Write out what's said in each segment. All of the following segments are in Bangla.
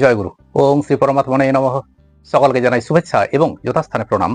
জয়গুরু। ওং শ্রী পরমাত্মনে নমঃ। সকলকে জানাই শুভেচ্ছা এবং যথাস্থানে প্রণাম।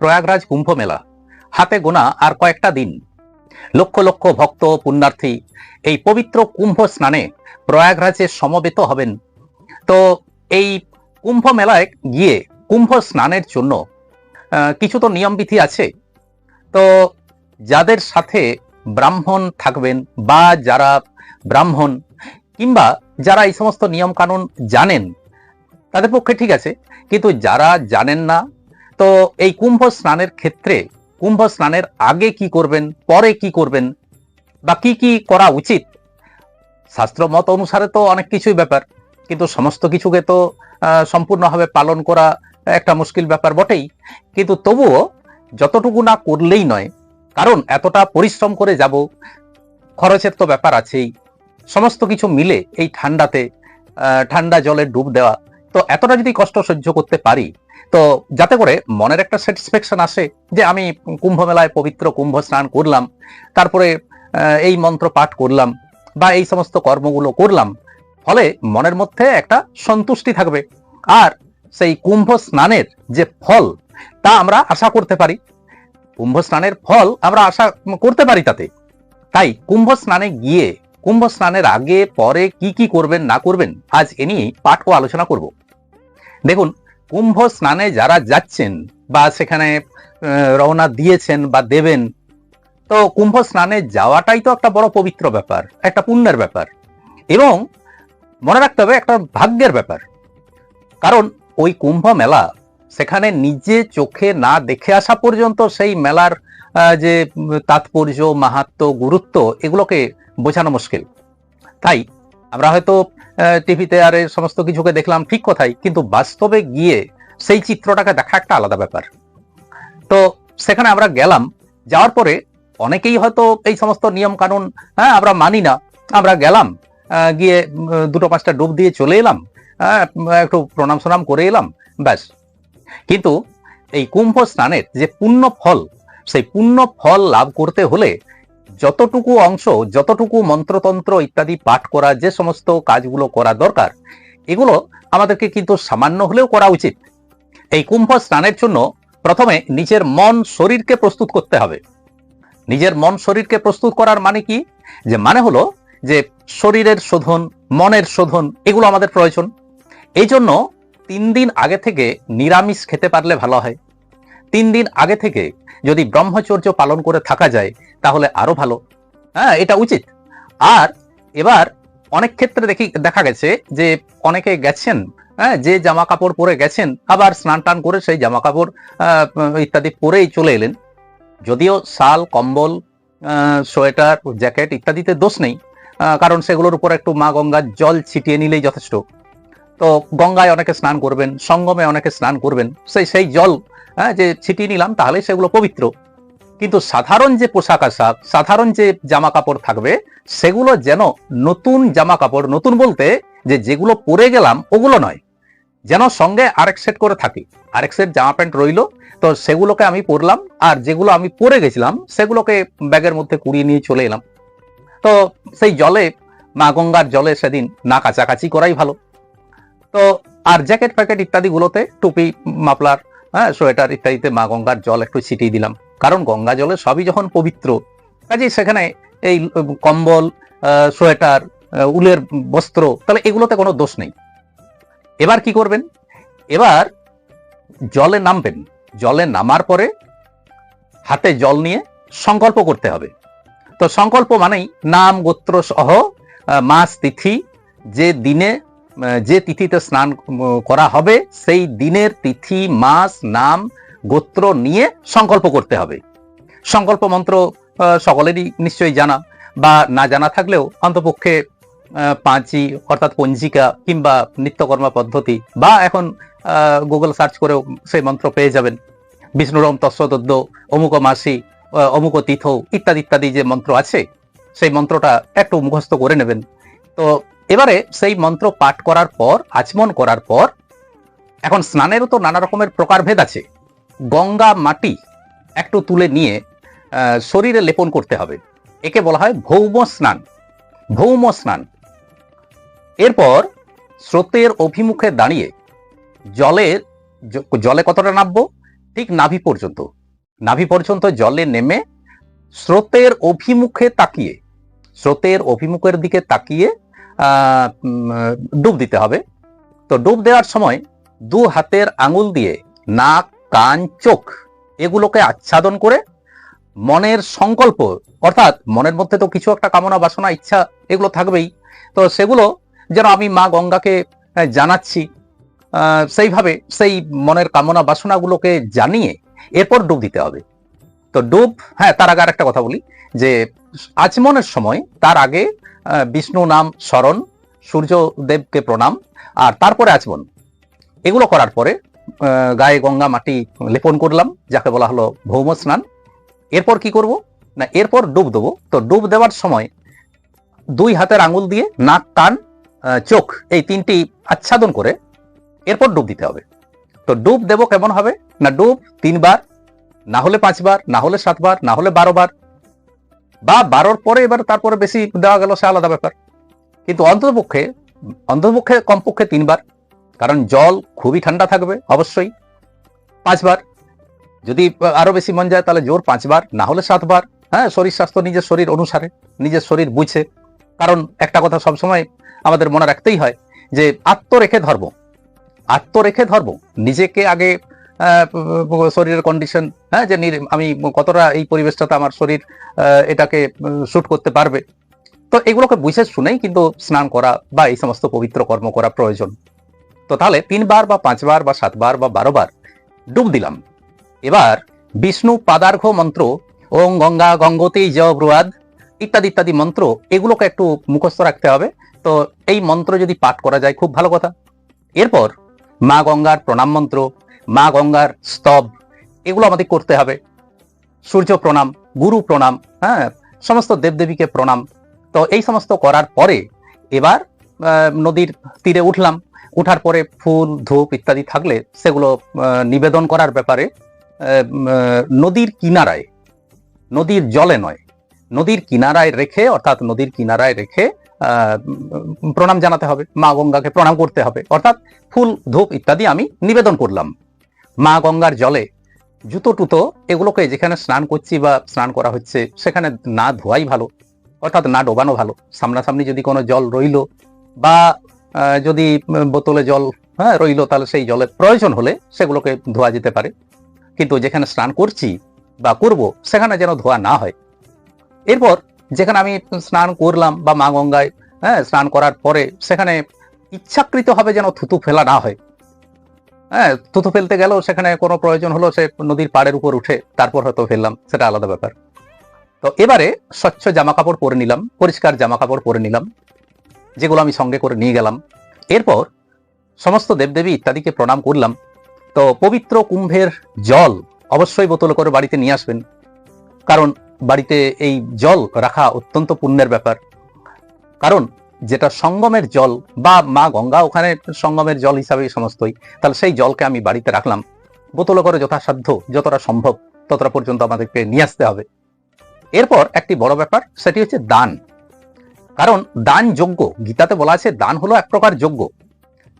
প্রয়াগরাজ কুম্ভ মেলা হাতে গোনা আর কয়েকটা দিন। লক্ষ লক্ষ ভক্ত, পুণ্যার্থী এই পবিত্র কুম্ভ স্নানে প্রয়াগরাজে সমবেত হবেন। তো এই কুম্ভ মেলায় গিয়ে কুম্ভ স্নানের জন্য কিছু তো নিয়মবিধি আছে। তো যাদের সাথে ব্রাহ্মণ থাকবেন বা যারা ব্রাহ্মণ কিংবা যারা এই সমস্ত নিয়ম কানুন জানেন, তাদের পক্ষে ঠিক আছে। কিন্তু যারা জানেন না, তো এই কুম্ভ স্নানের ক্ষেত্রে, কুম্ভ স্নানের আগে কি করবেন, পরে কি করবেন, বা কি কি করা উচিত, শাস্ত্র মত অনুসারে তো অনেক কিছুই ব্যাপার, কিন্তু সমস্ত কিছুকে তো সম্পূর্ণভাবে পালন করা একটা মুশকিল ব্যাপার বটেই। কিন্তু তবুও যতটুকু না করলেই নয়, কারণ এতটা পরিশ্রম করে যাব, খরচের তো ব্যাপার আছেই। সমস্ত কিছু মিলে এই ঠান্ডাতে ঠান্ডা জলে ডুব দেওয়া, তো এতটা যদি কষ্ট সহ্য করতে পারি, তো যাতে করে মনের একটা স্যাটিসফ্যাকশন আসে যে আমি কুম্ভ মেলায় পবিত্র কুম্ভ স্নান করলাম, তারপরে এই মন্ত্র পাঠ করলাম বা এই সমস্ত কর্মগুলো করলাম, ফলে মনের মধ্যে একটা সন্তুষ্টি থাকবে। আর সেই কুম্ভ স্নানের যে ফল, তা আমরা আশা করতে পারি। কুম্ভ স্নানের ফল আমরা আশা করতে পারি তাতে। তাই কুম্ভ স্নানে গিয়ে কুম্ভ স্নানের আগে, পরে কি কি করবেন, না করবেন, আজ এ নিয়েই পাঠ ও আলোচনা করব। দেখুন কুম্ভ স্নানে যারা যাচ্ছেন বা সেখানে রওনা দিয়েছেন বা দেবেন, তো কুম্ভ স্নানে যাওয়াটাই তো একটা বড় পবিত্র ব্যাপার, একটা পুণ্যের ব্যাপার। এবং মনে রাখতে হবে, একটা ভাগ্যের ব্যাপার। কারণ ওই কুম্ভ মেলা, সেখানে নিজে চোখে না দেখে আসা পর্যন্ত সেই মেলার যে তাৎপর্য, মাহাত্ম, গুরুত্ব, এগুলোকে বোঝানো মুশকিল। তাই আমরা হয়তো টিভিতে আর সমস্ত কিছুকে দেখলাম ঠিক কথাই, কিন্তু বাস্তবে গিয়ে সেই চিত্রটাকে দেখা একটা আলাদা ব্যাপার। তো সেখানে আমরা গেলাম, যাওয়ার পরে অনেকেই হয়তো এই সমস্ত নিয়ম কানুন হ্যাঁ আমরা মানি না। আমরা গেলাম গিয়ে দুটো পাঁচটা ডুব দিয়ে চলে এলাম একটু প্রণাম সনাম করে এলাম, ব্যাস। কিন্তু এই কুম্ভ স্নানের যে পুণ্য ফল, সেই পুণ্য ফল লাভ করতে হলে যতটুকু অংশ, যতটুকু মন্ত্রতন্ত্র ইত্যাদি পাঠ করা, যে সমস্ত কাজগুলো করা দরকার, এগুলো আমাদেরকে কিন্তু সামান্য হলেও করা উচিত। এই কুম্ভ স্নানের জন্য প্রথমে নিজের মন শরীরকে প্রস্তুত করতে হবে। নিজের মন শরীরকে প্রস্তুত করার মানে কি? যে মানে হলো যে শরীরের শোধন, মনের শোধন, এগুলো আমাদের প্রয়োজন। এই জন্য তিন দিন আগে থেকে নিরামিষ খেতে পারলে ভালো হয়। তিন দিন আগে থেকে যদি ব্রহ্মচর্য পালন করে থাকা যায়, তাহলে আরও ভালো। হ্যাঁ এটা উচিত। আর এবার অনেক ক্ষেত্রে দেখি, দেখা গেছে যে অনেকে গেছেন হ্যাঁ যে জামা কাপড় পরে গেছেন, আবার স্নান টান করে সেই জামা কাপড় ইত্যাদি পরেই চলে এলেন। যদিও শাল, কম্বল সোয়েটার, জ্যাকেট ইত্যাদিতে দোষ নেই কারণ সেগুলোর উপর একটু মা গঙ্গার জল ছিটিয়ে নিলেই যথেষ্ট। তো গঙ্গায় অনেকে স্নান করবেন সঙ্গমে অনেকে স্নান করবেন সেই সেই জল হ্যাঁ, যে ছিটিয়ে নিলাম তাহলে সেগুলো পবিত্র। কিন্তু সাধারণ যে পোশাক আশাক সাধারণ যে জামা কাপড় থাকবে সেগুলো যেন নতুন জামা কাপড় নতুন বলতে যে যেগুলো পরে গেলাম ওগুলো নয়। যেন সঙ্গে আরেক সেট করে থাকি। আরেক সেট জামা প্যান্ট রইল তো সেগুলোকে আমি পরলাম আর যেগুলো আমি পরে গেছিলাম সেগুলোকে ব্যাগের মধ্যে কুড়িয়ে নিয়ে চলে এলাম। তো সেই জলে মা গঙ্গার জলে সেদিন না কাছাকাছি করাই ভালো। তো আর জ্যাকেট প্যাকেট ইত্যাদিগুলোতে টুপি, মাফলার হ্যাঁ সোয়েটার ইত্যাদিতে মা গঙ্গার জল একটু ছিটিয়ে দিলাম। কারণ গঙ্গা জলে সবই যখন পবিত্র, কাজেই সেখানে এই কম্বল সোয়েটার উলের বস্ত্র, তাহলে এগুলোতে কোনো দোষ নেই। এবার কি করবেন? এবার জলে নামবেন। জলে নামার পরে হাতে জল নিয়ে সংকল্প করতে হবে। তো সংকল্প মানেই নাম, গোত্র সহ মাস, তিথি, যে দিনে যে তিথিতে স্নান করা হবে, সেই দিনের তিথি, মাস, নাম, গোত্র নিয়ে সংকল্প করতে হবে। সংকল্প মন্ত্র সকলেরই নিশ্চয়ই জানা বা না জানা থাকলেও অন্তপক্ষে পাঁচি অর্থাৎ পঞ্জিকা কিংবা নিত্যকর্মা পদ্ধতি বা এখন গুগল সার্চ করেও সেই মন্ত্র পেয়ে যাবেন। বিষ্ণুরম তস্বদ্য অমুক মাসি অমুক তীর্থ ইত্যাদি ইত্যাদি যে মন্ত্র আছে, সেই মন্ত্রটা একটু মুখস্থ করে নেবেন। তো এবারে সেই মন্ত্র পাঠ করার পর, আচমন করার পর, এখন স্নানেরও তো নানা রকমের প্রকারভেদ আছে। গঙ্গা মাটি একটু তুলে নিয়ে শরীরে লেপন করতে হবে। একে বলা হয় ভৌম স্নান। ভৌম স্নান। এরপর স্রোতের অভিমুখে দাঁড়িয়ে জলের জলে কতটা নামবো? ঠিক নাভি পর্যন্ত। নাভি পর্যন্ত জলে নেমে স্রোতের অভিমুখে তাকিয়ে, স্রোতের অভিমুখের দিকে তাকিয়ে ডুব দিতে হবে। তো ডুব দেওয়ার সময় দু হাতের আঙুল দিয়ে নাক, কান, চোখ এগুলোকে আচ্ছাদন করে মনের সংকল্প, অর্থাৎ মনের মধ্যে তো কিছু একটা কামনা, বাসনা, ইচ্ছা এগুলো থাকবেই। তো সেগুলো যেন আমি মা গঙ্গাকে জানাচ্ছি সেইভাবে সেই মনের কামনা, বাসনাগুলোকে জানিয়ে এরপর ডুব দিতে হবে। তো ডুব হ্যাঁ তার আগে আর একটা কথা বলি, যে আচমনের সময়, তার আগে বিষ্ণু নাম স্মরণ, সূর্যদেবকে প্রণাম, আর তারপরে আচমন এগুলো করার পরে গায়ে গঙ্গা মাটি লেপন করলাম, যাকে বলা হলো ভৌম স্নান। এরপর কি করব? না, এরপর ডুব দেবো। তো ডুব দেওয়ার সময় দুই হাতের আঙুল দিয়ে নাক, কান চোখ এই তিনটি আচ্ছাদন করে এরপর ডুব দিতে হবে। তো ডুব দেব কেমন হবে? না, ডুব তিনবার, না হলে পাঁচবার, না হলে সাতবার, না হলে বারো বার বা বারোর পরে এবার তারপরে বেশি দেওয়া গেল, সে আলাদা ব্যাপার। কিন্তু অন্ততপক্ষে অন্ততপক্ষে কমপক্ষে তিনবার, কারণ জল খুবই ঠান্ডা থাকবে, অবশ্যই, পাঁচবার। যদি আরও বেশি মন যায় তাহলে জোর পাঁচবার, না হলে সাতবার। হ্যাঁ শরীর স্বাস্থ্য নিজের শরীর অনুসারে, নিজের শরীর বুঝে। কারণ একটা কথা সবসময় আমাদের মনে রাখতেই হয় যে আত্ম রেখে ধর্ম আত্ম রেখে ধর্ম, নিজেকে আগে শরীরের কন্ডিশন হ্যাঁ যে আমি কতটা এই পরিবেশটাতে আমার শরীর এটাকে শ্যুট করতে পারবে। তো এগুলোকে বুঝে শুনেই কিন্তু স্নান করা বা এই সমস্ত পবিত্র কর্ম করা প্রয়োজন। তো তাহলে তিনবার বা পাঁচবার বা সাতবার বা বারোবার ডুব দিলাম। এবার বিষ্ণু পাদার্ঘ মন্ত্র, ওং গঙ্গা গঙ্গতি জ ব্রুয়াদ, ইত্যাদি ইত্যাদি মন্ত্র, এগুলোকে একটু মুখস্থ রাখতে হবে। তো এই মন্ত্র যদি পাঠ করা যায়, খুব ভালো কথা। এরপর মা গঙ্গার প্রণাম মন্ত্র মা গঙ্গার স্তব, এগুলো আমাদের করতে হবে। সূর্য প্রণাম, গুরু প্রণাম হ্যাঁ সমস্ত দেবদেবীকে প্রণাম। তো এই সমস্ত করার পরে এবার নদীর তীরে উঠলাম। উঠার পরে ফুল, ধূপ ইত্যাদি থাকলে সেগুলো নিবেদন করার ব্যাপারে নদীর কিনারায়, নদীর জলে নয়, নদীর কিনারায় রেখে, অর্থাৎ নদীর কিনারায় রেখে প্রণাম জানাতে হবে। মা গঙ্গাকে প্রণাম করতে হবে। অর্থাৎ ফুল, ধূপ ইত্যাদি আমি নিবেদন করলাম। মা গঙ্গার জলে জুতো টুতো এগুলোকে যেখানে স্নান করছি বা স্নান করা হচ্ছে, সেখানে না ধোয়াই ভালো, অর্থাৎ না ডোবানো ভালো। সামনাসামনি যদি কোনো জল রইল বা যদি বোতলে জল হ্যাঁ রইল, তাহলে সেই জলের প্রয়োজন হলে সেগুলোকে ধোয়া যেতে পারে। কিন্তু যেখানে স্নান করছি বা করব, সেখানে যেন ধোয়া না হয়। এরপর যেখানে আমি স্নান করলাম বা মা গঙ্গায় হ্যাঁ স্নান করার পরে সেখানে ইচ্ছাকৃতভাবে যেন থুতু ফেলা না হয়। হ্যাঁ থুতু ফেলতে গেলেও সেখানে কোনো প্রয়োজন হলো সে নদীর পাড়ের উপর উঠে তারপর হয়তো ফেললাম, সেটা আলাদা ব্যাপার। তো এবারে স্বচ্ছ জামা কাপড় পরে নিলাম, পরিষ্কার জামা কাপড় পরে নিলাম, যেগুলো আমি সঙ্গে করে নিয়ে গেলাম। এরপর সমস্ত দেবদেবী ইত্যাদিকে প্রণাম করলাম। তো পবিত্র কুম্ভের জল অবশ্যই বোতলে করে বাড়িতে নিয়ে আসবেন, কারণ বাড়িতে এই জল রাখা অত্যন্ত পুণ্যের ব্যাপার। কারণ যেটা সঙ্গমের জল বা মা গঙ্গা ওখানে সঙ্গমের জল হিসাবে সমস্তই, তাহলে সেই জলকে আমি বাড়িতে রাখলাম। বোতলে করে যথাসাধ্য যতটা সম্ভব ততটা পর্যন্ত আমাদেরকে নিয়ে আসতে হবে। এরপর একটি বড় ব্যাপার, সেটি হচ্ছে দান। কারণ দান যোগ্য, গীতাতে বলা আছে দান হলো এক প্রকার যোগ্য।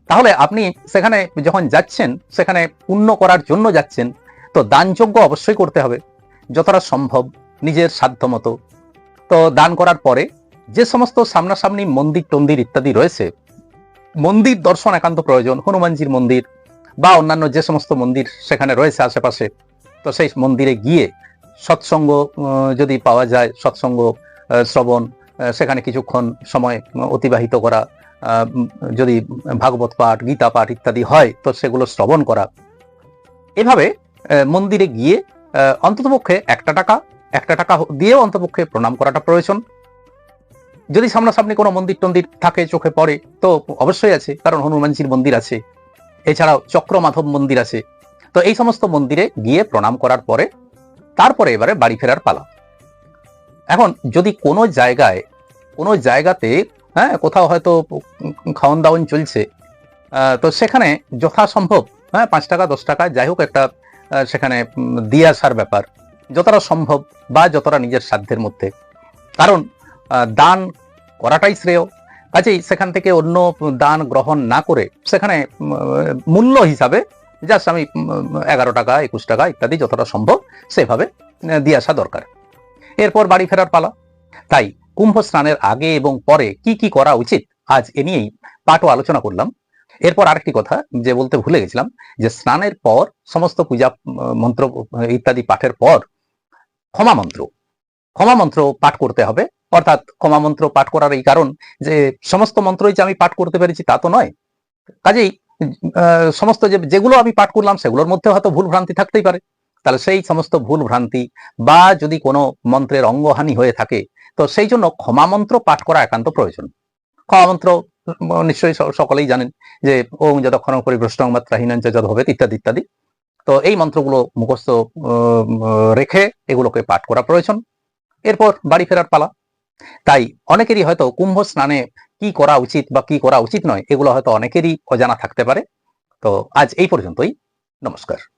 তাহলে আপনি সেখানে যখন যাচ্ছেন, সেখানে পুণ্য করার জন্য যাচ্ছেন, তো দান দানযোগ্য অবশ্যই করতে হবে। যতটা সম্ভব নিজের সাধ্য মতো তো দান করার পরে যে সমস্ত সামনাসামনি মন্দির টন্দির ইত্যাদি রয়েছে, মন্দির দর্শন একান্ত প্রয়োজন, হনুমানজির মন্দির বা অন্যান্য যে সমস্ত মন্দির সেখানে রয়েছে আশেপাশে, তো সেই মন্দিরে গিয়ে সৎসঙ্গ যদি পাওয়া যায়, সৎসঙ্গ শ্রবণ সেখানে কিছুক্ষণ সময় অতিবাহিত করা যদি ভাগবত পাঠ, গীতা পাঠ ইত্যাদি হয়, তো সেগুলো শ্রবণ করা। এভাবে মন্দিরে গিয়ে অন্ততপক্ষে একটা টাকা একটা টাকা দিয়েও অন্তপক্ষে প্রণাম করাটা প্রয়োজন। যদি সামনাসামনি কোনো মন্দির টন্দির থাকে, চোখে পড়ে, তো অবশ্যই আছে, কারণ হনুমানজির মন্দির আছে। এছাড়াও চক্রমাধব মন্দির আছে। তো এই সমস্ত মন্দিরে গিয়ে প্রণাম করার পরে, তারপরে এবারে বাড়ি ফেরার পালা। এখন যদি কোনো জায়গায়, কোনো জায়গাতে হ্যাঁ কোথাও হয়তো খাওয়ন দাওয়ন চলছে তো সেখানে যথাসম্ভব হ্যাঁ পাঁচ টাকা, দশ টাকা, যাই হোক একটা সেখানে দিয়ে আসার ব্যাপার, যতটা সম্ভব বা যতটা নিজের সাধ্যের মধ্যে। কারণ দান করাটাই শ্রেয়। কাজেই সেখান থেকে অন্য দান গ্রহণ না করে সেখানে মূল্য হিসাবে জাস্ট আমি এগারো টাকা, একুশ টাকা ইত্যাদি যতটা সম্ভব সেভাবে দিয়ে আসা দরকার। এরপর বাড়ি ফেরার পালা। তাই কুম্ভ স্নানের আগে এবং পরে কি কি করা উচিত আজ এ নিয়েই পাঠও আলোচনা করলাম। এরপর আরেকটি কথা যে বলতে ভুলে গেছিলাম যে স্নানের পর সমস্ত পূজা মন্ত্র, ইত্যাদি পাঠের পর ক্ষমা মন্ত্র। ক্ষমা মন্ত্র পাঠ করতে হবে। অর্থাৎ ক্ষমা মন্ত্র পাঠ করার এই কারণ যে সমস্ত মন্ত্রই যে আমি পাঠ করতে পেরেছি তা তো নয়। কাজেই সমস্ত যেগুলো আমি পাঠ করলাম সেগুলোর মধ্যে হয়তো ভুল ভ্রান্তি থাকতেই পারে। তাহলে সেই সমস্ত ভুল ভ্রান্তি বা যদি কোনো মন্ত্রের অঙ্গহানি হয়ে থাকে, তো সেই জন্য ক্ষমা মন্ত্র পাঠ করা একান্ত প্রয়োজন। ক্ষমা মন্ত্র নিশ্চয়ই সকলেই জানেন যে ওম যতক্ষণ পরিভ্রষ্ট মাত্রাহীন যদ হবে ইত্যাদি ইত্যাদি। তো এই মন্ত্রগুলো মুখস্থ রেখে এগুলোকে পাঠ করা প্রয়োজন। এরপর বাড়ি ফেরার পালা। তাই অনেকেরই হয়তো কুম্ভ স্নানে কি করা উচিত বা কি করা উচিত নয়, এগুলো হয়তো অনেকেরই অজানা থাকতে পারে। তো আজ এই পর্যন্তই। নমস্কার।